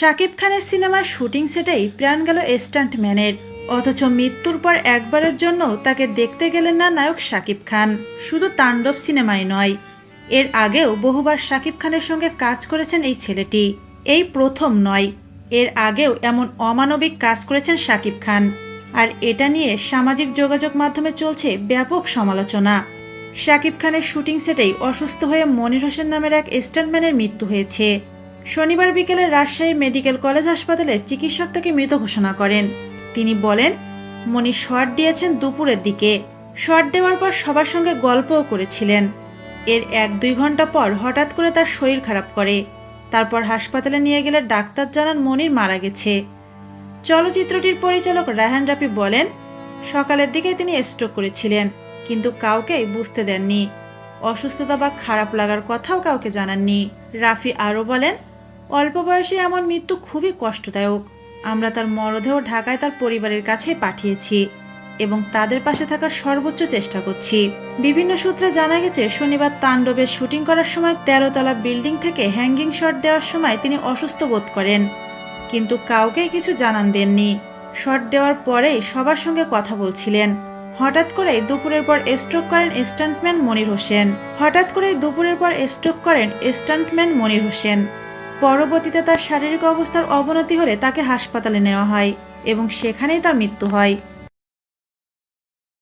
শাকিব খানের সিনেমার শুটিং সেটেই প্রাণ গেল স্টান্টম্যানের। অথচ মৃত্যুর পর একবারের জন্য তাকে দেখতে গেলেন না নায়ক শাকিব খান। শুধু তাণ্ডব সিনেমায় নয়, এর আগেও বহুবার শাকিব খানের সঙ্গে কাজ করেছেন এই ছেলেটি। এই প্রথম নয়, এর আগেও এমন অমানবিক কাজ করেছেন শাকিব খান। আর এটা নিয়ে সামাজিক যোগাযোগ মাধ্যমে চলছে ব্যাপক সমালোচনা। শাকিব খানের শুটিং সেটেই অসুস্থ হয়ে মনির হোসেন নামের এক স্টান্টম্যানের মৃত্যু হয়েছে। শনিবার বিকেলে রাজশাহী মেডিকেল কলেজ হাসপাতালের চিকিৎসক তাকে মৃত ঘোষণা করেন। তিনি বলেন মনি শট দিয়েছেন দুপুরের দিকে। শট দেওয়ার পর সবার সঙ্গে গল্পও করেছিলেন। এর এক দুই ঘণ্টা পর হঠাৎ করে তার শরীর খারাপ করে। তারপর হাসপাতালে নিয়ে গেলে ডাক্তার জানান মনির মারা গেছে। চলচ্চিত্রটির পরিচালক রাহান রাফি বলেন, সকালের দিকে তিনি স্ট্রোক করেছিলেন, কিন্তু কাউকেই বুঝতে দেননি। অসুস্থতা বা খারাপ লাগার কথাও কাউকে জানাননি। রাফি আরও বলেন অল্প বয়সে এমন মৃত্যু খুবই কষ্টদায়ক। আমরা তার মরদেহ ঢাকায় তার পরিবারের কাছে পাঠিয়েছি এবং তাদের পাশে থাকার সর্বোচ্চ চেষ্টা করছি। বিভিন্ন সূত্রে জানা গেছে, শনিবার তাণ্ডবের শুটিং করার সময় তেরোতলা বিল্ডিং থেকে হ্যাঙ্গিং শট দেওয়ার সময় তিনি অসুস্থ বোধ করেন। কিন্তু কাউকেই কিছু জানান দেননি। শট দেওয়ার পরেই সবার সঙ্গে কথা বলছিলেন। হঠাৎ করে দুপুরের পর স্ট্রোক করেন স্টান্টম্যান মনির হোসেন। হঠাৎ করে দুপুরের পর স্ট্রোক করেন স্টান্টম্যান মনির হোসেন। পরবর্তীতে তার শারীরিক অবস্থার অবনতি হলে তাকে হাসপাতালে নেওয়া হয় এবং সেখানেই তার মৃত্যু হয়।